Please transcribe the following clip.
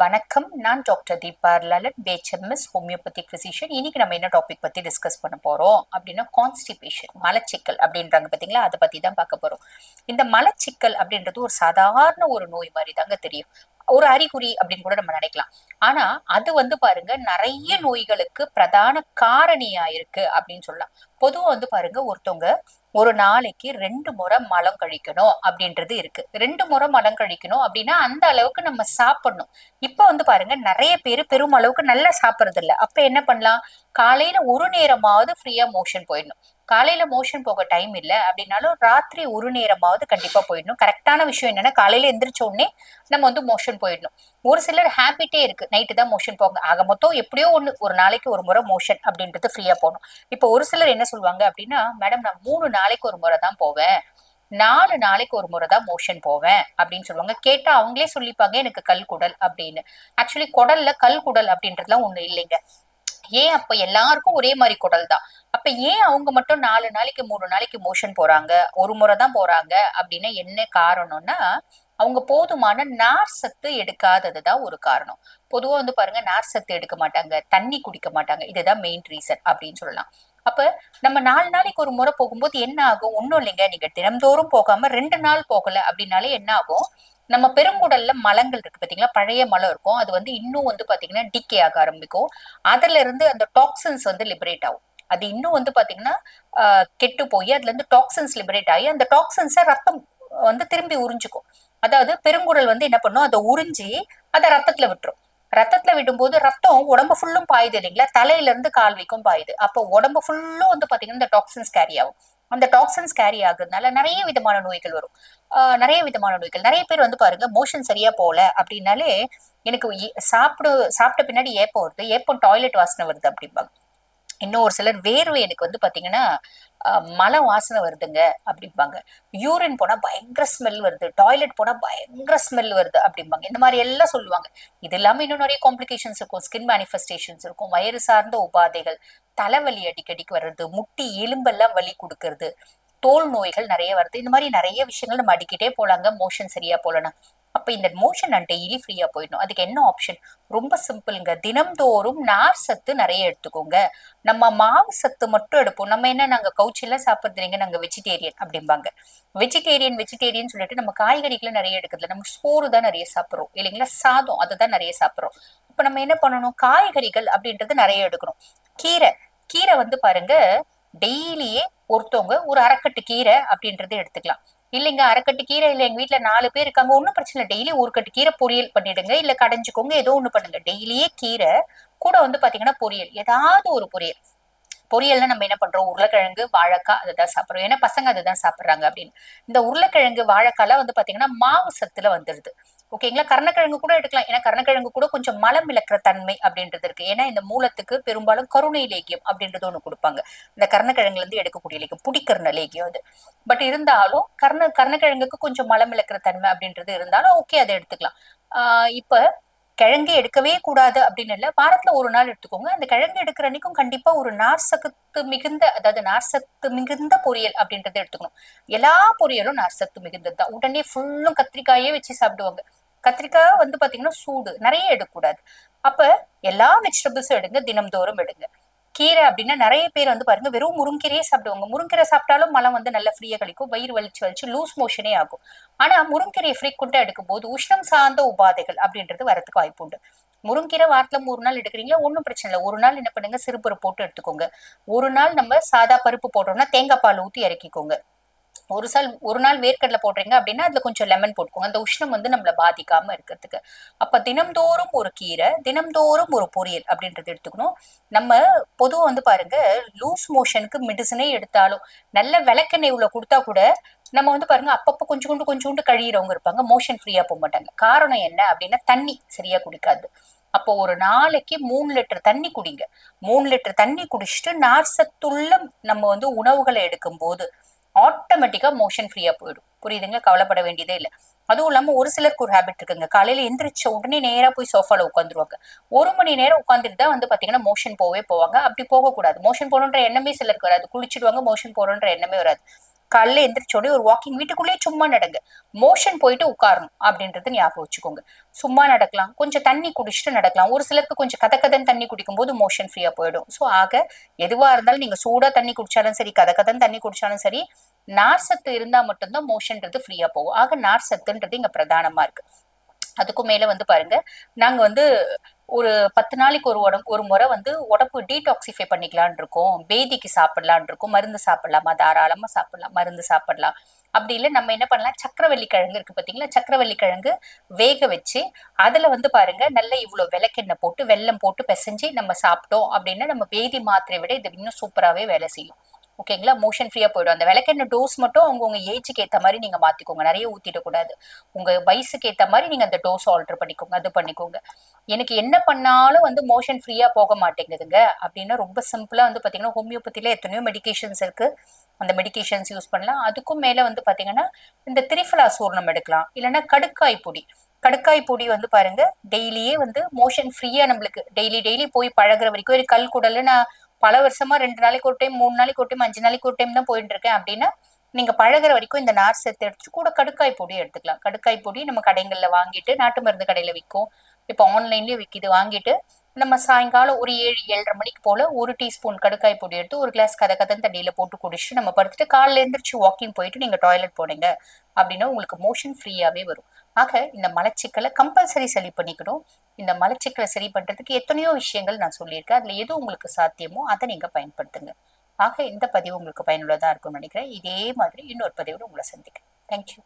வணக்கம். நான் doctor Deepa Lalan BHMS homeopathy physician இன்னைக்கு நம்ம என்ன டாபிக் பத்தி டிஸ்கஸ் பண்ண போறோம்? அப்படின்னா கான்ஸ்டிபேஷன் மலச்சிக்கல் அப்படின்றாங்க பாத்தீங்களா? அதை பத்தி தான் பார்க்க போறோம். இந்த மலச்சிக்கல் அப்படின்றது ஒரு சாதாரண ஒரு நோய் மாதிரி தாங்க தெரியும். ஒரு அறிகுறி அப்படின்னு கூட நம்ம நினைக்கலாம். ஆனா அது வந்து பாருங்க நிறைய நோய்களுக்கு பிரதான காரணியா இருக்கு அப்படின்னு சொல்லலாம். பொதுவா வந்து பாருங்க ஒருத்தவங்க ஒரு நாளைக்கு ரெண்டு முறை மலம் கழிக்கணும் அப்படின்றது இருக்கு. ரெண்டு முறை மலம் கழிக்கணும் அப்படின்னா அந்த அளவுக்கு நம்ம சாப்பிடணும். இப்ப வந்து பாருங்க நிறைய பேர் பெரும் அளவுக்கு நல்லா சாப்பிடுறது இல்ல அப்ப என்ன பண்ணலாம்? காலையில ஒரு நேரமாவது ஃப்ரீயா மோஷன் போயிடணும். காலையில மோஷன் போக டைம் இல்ல. அப்படின்னாலும் ராத்திரி ஒரு நேரமாவது கண்டிப்பா போயிடணும். கரெக்டான விஷயம் என்னன்னா காலையில எந்திரிச்ச உடனே நம்ம வந்து மோஷன் போயிடணும். ஒரு சிலர் ஹேபிட்டே இருக்கு. நைட்டு தான் மோஷன் போங்க ஆக மொத்தம் எப்படியோ ஒண்ணு ஒரு நாளைக்கு ஒரு முறை மோஷன் அப்படின்றது ஃப்ரீயா போகணும். இப்போ ஒரு சிலர் என்ன சொல்லுவாங்க அப்படின்னா மேடம் நான் மூணு நாளைக்கு ஒரு முறை தான் போவேன். நாலு நாளைக்கு ஒரு முறை தான் மோஷன் போவேன். அப்படின்னு சொல்லுவாங்க. கேட்டா அவங்களே சொல்லிப்பாங்க எனக்கு கல் குடல் அப்படின்னு. ஆக்சுவலி குடல்ல கல் குடல் அப்படின்றதுலாம் ஒண்ணு இல்லைங்க. ஏன் அப்ப எல்லாருக்கும் ஒரே மாதிரி குடல் தான்? அப்ப ஏன் அவங்க மட்டும் நாலு நாளைக்கு மூணு நாளைக்கு மோஷன் போறாங்க? ஒரு முறை தான் போறாங்க அப்படின்னா என்ன காரணம்னா அவங்க போதுமான நார் சத்து எடுக்காததுதான் ஒரு காரணம். பொதுவா வந்து பாருங்க நார் சத்து எடுக்க மாட்டாங்க தண்ணி குடிக்க மாட்டாங்க. இதுதான் மெயின் ரீசன் அப்படின்னு சொல்லலாம். அப்ப நம்ம நாலு நாளைக்கு ஒரு முறை போகும்போது என்ன ஆகும்? ஒன்றும் இல்லைங்க நீங்க தினம்தோறும் போகாம ரெண்டு நாள் போகல அப்படின்னாலே என்ன ஆகும்? நம்ம பெருங்குடல்ல மலங்கள் இருக்கு பாத்தீங்களா? பழைய மலம் இருக்கும். அது வந்து இன்னும் வந்து பாத்தீங்கன்னா டிக்கே ஆக ஆரம்பிக்கும். அதுல இருந்து அந்த டாக்ஸின்ஸ் வந்து லிபரேட் ஆகும். அது இன்னும் வந்து பாத்தீங்கன்னா கெட்டு போய் அதுல இருந்து டாக்ஸின்ஸ் லிபரேட் ஆகி அந்த டாக்ஸின்ஸை ரத்தம் வந்து திரும்பி உறிஞ்சுக்கும். அதாவது பெருங்குடல் வந்து என்ன பண்ணும்? அதை உறிஞ்சி அதை ரத்தத்துல விட்டுரும். ரத்தத்துல விடும்போது ரத்தம் உடம்பு ஃபுல்லும் பாயுது இல்லைங்களா? தலையில இருந்து கால் வைக்கும் பாயுது. அப்போ உடம்பு ஃபுல்லும் வந்து பாத்தீங்கன்னா இந்த டாக்ஸின்ஸ் கேரி ஆகும். அந்த டாக்ஸின்ஸ் கேரி ஆகுறதுனால நிறைய விதமான நோய்கள் வரும். நிறைய விதமான நோய்கள். நிறைய பேர் வந்து பாருங்க மோஷன் சரியா போல அப்படின்னாலே எனக்கு சாப்பிடு சாப்பிட்ட பின்னாடி ஏப்பம் வருது. ஏப்பம் டாய்லெட் வாசனை வருது அப்படிம்பாங்க. இன்னும் ஒரு சிலர் வேர்வை எனக்கு வந்து பாத்தீங்கன்னா மலை வாசனை வருதுங்க அப்படிம்பாங்க. யூரின் போனா பயங்கர ஸ்மெல் வருது. டாய்லெட் போனா பயங்கர ஸ்மெல் வருது அப்படிம்பாங்க. இந்த மாதிரி எல்லாம் சொல்லுவாங்க. இது இல்லாம இன்னும் நிறைய காம்ப்ளிகேஷன்ஸ் இருக்கும். ஸ்கின் மேனிஃபெஸ்டேஷன்ஸ் இருக்கும். வயிறு சார்ந்த உபாதைகள் தலைவலி அடிக்கடிக்கு வர்றது முட்டி எலும்பெல்லாம் வலி கொடுக்கறது தோல் நோய்கள் நிறைய வருது. இந்த மாதிரி நிறைய விஷயங்கள் நம்ம அடிக்கிட்டே போலாங்க. மோஷன் சரியா போலனா அப்ப இந்த மோஷன் நான் டெய்லி ஃப்ரீயா போயிடணும். அதுக்கு என்ன ஆப்ஷன் ரொம்ப சிம்பிளுங்க தினம்தோறும் நார் சத்து நிறைய எடுத்துக்கோங்க. நம்ம மாவு சத்து மட்டும் எடுப்போம். நம்ம என்ன நாங்க கவுச்சிலாம் சாப்பிட்றது இல்லைங்க. நாங்க வெஜிடேரியன் அப்படிம்பாங்க. வெஜிடேரியன் வெஜிடேரியன் சொல்லிட்டு நம்ம காய்கறிகளை நிறைய எடுக்கிறதுல நம்ம சோறு தான் நிறைய சாப்பிட்றோம். இல்லைங்களா? சாதம் அதை தான் நிறைய சாப்பிட்றோம். இப்ப நம்ம என்ன பண்ணணும்? காய்கறிகள் அப்படின்றது நிறைய எடுக்கணும். கீரை. கீரை வந்து பாருங்க டெய்லியே ஒருத்தவங்க ஒரு அரைக்கட்டு கீரை அப்படின்றத எடுத்துக்கலாம். இல்லைங்க அரைக்கட்டு கீரை இல்ல எங்க வீட்டுல நாலு பேர் இருக்காங்க ஒன்றும் பிரச்சனை இல்லை. டெய்லி ஒரு கட்டு கீரை பொரியல் பண்ணிடுங்க இல்ல கடைஞ்சுக்கோங்க ஏதோ ஒண்ணு பண்ணுங்க. டெய்லியே கீரை கூட வந்து பாத்தீங்கன்னா பொரியல் ஏதாவது ஒரு பொரியல். பொரியல்னா நம்ம என்ன பண்றோம்? உருளைக்கிழங்கு வாழைக்காய் அதை தான் சாப்பிட்றோம். ஏன்னா பசங்க அதை தான் சாப்பிட்றாங்க அப்படின்னு. இந்த உருளைக்கிழங்கு வாழைக்காய்லாம் வந்து பாத்தீங்கன்னா மாவு சத்துல வந்துடுது ஓகேங்களா கருணக்கிழங்கு கூட எடுக்கலாம். ஏன்னா கருணக்கிழங்கு கூட கொஞ்சம் மலம் விளக்குற தன்மை அப்படின்றது இருக்கு. ஏன்னா இந்த மூலத்துக்கு பெரும்பாலும் கருணை லேக்கியம் அப்படின்றது ஒண்ணு கொடுப்பாங்க. இந்த கருணக்கிழங்குல இருந்து எடுக்கக்கூடிய லேக்கியம் புடிக்கரண லேக்கியம் அது. பட் இருந்தாலும் கர்ண கருணக்கிழங்குக்கு கொஞ்சம் மலம் விளக்குற தன்மை அப்படின்றது இருந்தாலும் ஓகே அதை எடுத்துக்கலாம். ஆஹ் இப்ப கிழங்கு எடுக்கவே கூடாது அப்படின்னு இல்லை வாரத்துல ஒரு நாள் எடுத்துக்கோங்க. அந்த கிழங்கு எடுக்கிற அன்னைக்கும் கண்டிப்பா ஒரு நார்சத்து மிகுந்த அதாவது நார்சத்து மிகுந்த பொரியல் அப்படின்றத எடுத்துக்கணும். எல்லா பொரியலும் நார்சத்து மிகுந்தது தான் உடனே ஃபுல்லும் கத்திரிக்காயே வச்சு சாப்பிடுவாங்க. கத்திரிக்காய் வந்து பாத்தீங்கன்னா சூடு நிறைய எடுக்கக்கூடாது. அப்ப எல்லா வெஜிடபிள்ஸும் எடுங்க தினம்தோறும் எடுங்க. கீரை அப்படின்னா நிறைய பேர் வந்து பாருங்க வெறும் முருங்கீரையே சாப்பிடுவாங்க. முருங்கீரை சாப்பிட்டாலும் மலம் வந்து நல்லா ஃப்ரீயா கழிக்கும் வயிறு வலிச்சு வலிச்சு லூஸ் மோஷனே ஆகும். ஆனா முருங்கீரையை ஃப்ரீக்வெண்டா எடுக்கும் போது உஷ்ணம் சார்ந்த உபாதைகள் அப்படின்றது வரதுக்கு வாய்ப்பு உண்டு. முருங்கீரை வாரத்துல மூணு நாள் எடுக்கிறீங்களா? ஒன்றும் பிரச்சனை இல்லை. ஒரு நாள் என்ன பண்ணுங்க? சிறுபருப்பு போட்டு எடுத்துக்கோங்க. ஒரு நாள் நம்ம சாதா பருப்பு போட்டோம்னா தேங்காய் பால் ஊற்றி இறக்கிக்கோங்க. ஒரு சால் ஒரு நாள் வேர்க்கடலை போடுறீங்க அப்படின்னா அதுல கொஞ்சம் லெமன் போட்டுக்கோங்க. அந்த உஷ்ணம் வந்து நம்மள பாதிக்காம இருக்கிறதுக்கு. அப்ப தினம்தோறும் ஒரு கீரை தினம்தோறும் ஒரு பொரியல் அப்படின்றது எடுத்துக்கணும். நம்ம பொதுவா வந்து பாருங்க லூஸ் மோஷனுக்கு மெடிசனே எடுத்தாலும் நல்ல விளக்கெண்ணெய் உள்ள கொடுத்தா கூட நம்ம வந்து பாருங்க அப்பப்போ கொஞ்சம் கொண்டு கொஞ்சோண்டு கழியிறவங்க இருப்பாங்க மோஷன் ஃப்ரீயா போக மாட்டாங்க. காரணம் என்ன அப்படின்னா தண்ணி சரியா குடிக்காது. அப்போ ஒரு நாளைக்கு மூணு லிட்டர் தண்ணி குடிங்க. மூணு லிட்டர் தண்ணி குடிச்சிட்டு நார் சத்துள்ள நம்ம வந்து உணவுகளை எடுக்கும் போது ஆட்டோமேட்டிக்கா மோஷன் ஃப்ரீயா போயிடும். புரியுதுங்களா? கவலைப்பட வேண்டியதே இல்லை. அதுவும் இல்லாம ஒரு சிலருக்கு ஒரு ஹேபிட் இருக்குங்க. காலையில எந்திரிச்ச உடனே நேரா போய் சோஃபால உட்காந்துருவாங்க. ஒரு மணி நேரம் உட்காந்துட்டு தான் வந்து பார்த்தீங்கன்னா மோஷன் போவே போவாங்க. அப்படி போகக்கூடாது. மோஷன் போகணுன்ற எண்ணமே சிலருக்கு வராது. குளிச்சிடுவாங்க மோஷன் போகணுன்ற எண்ணமே வராது. காலைல எந்திரிச்சோடனே ஒரு வாக்கிங் வீட்டுக்குள்ளேயே சும்மா நடங்க. மோஷன் போயிட்டு உட்காரணும் அப்படின்றது ஞாபகம் வச்சுக்கோங்க. சும்மா நடக்கலாம். கொஞ்சம் தண்ணி குடிச்சிட்டு நடக்கலாம். ஒரு சிலருக்கு கொஞ்சம் கத கதன் தண்ணி குடிக்கும் போது மோஷன் ஃப்ரீயா போயிடும். ஸோ ஆக எதுவாக இருந்தாலும் நீங்க சூடா தண்ணி குடிச்சாலும் சரி கத கதன் தண்ணி குடிச்சாலும் சரி நார் சத்து இருந்தா மட்டும்தான் மோஷன்ன்றது ஃப்ரீயா போகும். ஆக நார் சத்துன்றது இங்க பிரதானமா இருக்கு. அதுக்கும் மேல வந்து பாருங்க நாங்க வந்து ஒரு பத்து நாளைக்கு ஒரு உடம்பு ஒரு முறை வந்து உடம்பு டீடாக்சிஃபை பண்ணிக்கலான் இருக்கோம். பேதிக்கு சாப்பிடலான் இருக்கோம். மருந்து சாப்பிடலாமா? தாராளமா சாப்பிடலாம். மருந்து சாப்பிடலாம். அப்படி இல்லை நம்ம என்ன பண்ணலாம்? சக்கரவள்ளி கிழங்கு இருக்கு பாத்தீங்களா? சக்கரவள்ளி கிழங்கு வேக வச்சு அதுல வந்து பாருங்க நல்ல இவ்வளவு விளக்கெண்ணெய் போட்டு வெல்லம் போட்டு பிசைஞ்சு நம்ம சாப்பிட்டோம் அப்படின்னா நம்ம பேதி மாத்திரை விட இது இன்னும் சூப்பராகவே வேலை செய்யும். ஓகேங்களா மோஷன் ஃப்ரீயா போயிடும். அந்த விளக்கெண்ண டோஸ் மட்டும் அவங்க உங்க ஏஜுக்கு ஏத்த மாதிரி நீங்க மாத்திக்கோங்க. நிறைய ஊத்திடக்கூடாது உங்க வயசுக்கு ஏத்த மாதிரி நீங்க அந்த டோஸ் ஆல்டர் பண்ணிக்கோங்க அது பண்ணிக்கோங்க. எனக்கு என்ன பண்ணாலும் வந்து மோஷன் ஃப்ரீயா போக மாட்டேங்குதுங்க. அப்படின்னா ரொம்ப சிம்பிளா வந்து பாத்தீங்கன்னா ஹோமியோபதியில எத்தனையோ மெடிகேஷன்ஸ் இருக்கு. அந்த மெடிகேஷன்ஸ் யூஸ் பண்ணலாம். அதுக்கும் மேல வந்து பாத்தீங்கன்னா இந்த திரிஃபலா சூர்ணம் எடுக்கலாம். இல்லைன்னா கடுக்காய் பொடி. கடுக்காய் பொடி வந்து பாருங்க டெய்லியே வந்து மோஷன் ஃப்ரீயா நம்மளுக்கு டெய்லி டெய்லி போய் பழகுற வரைக்கும் ஒரு கல் குடல்னு நான் பல வருஷமா ரெண்டு நாளைக்கு ஒரு டைம் மூணு நாளைக்கு ஒரு டைம் அஞ்சு நாளைக்கு ஒரு டைம் தான் போயிட்டு இருக்கேன் அப்படின்னா நீங்க பழகுற வரைக்கும் இந்த நார் சேர்த்து எடுத்து கூட கடுக்காய் பொடி எடுத்துக்கலாம். கடுக்காய் பொடி நம்ம கடைகள்ல வாங்கிட்டு நாட்டு மருந்து கடையில விற்கும். இப்போ ஆன்லைன்லயும் விற்கிது வாங்கிட்டு நம்ம சாயங்காலம் ஒரு ஏழு ஏழரை மணிக்கு போல ஒரு டீஸ்பூன் கடுக்காய் பொடி எடுத்து ஒரு கிளாஸ் கதை கதன் தண்ணியில போட்டு குடிச்சிட்டு நம்ம படுத்துட்டு காலைல எந்திரிச்சு வாக்கிங் போயிட்டு நீங்க டாய்லெட் போனீங்க அப்படின்னா உங்களுக்கு மோஷன் ஃப்ரீயாவே வரும். ஆக இந்த மலச்சிக்கலை கம்பல்சரி சரி பண்ணிக்கணும். இந்த மலச்சிக்கலை சரி பண்றதுக்கு எத்தனையோ விஷயங்கள் நான் சொல்லியிருக்கேன். அதுல எது உங்களுக்கு சாத்தியமோ அதை நீங்க பயன்படுத்துங்க. ஆக இந்த பதிவு உங்களுக்கு பயனுள்ளதா இருக்கும்னு நினைக்கிறேன். இதே மாதிரி இன்னொரு பதிவோட உங்களை சந்திக்கிறேன். தேங்க்யூ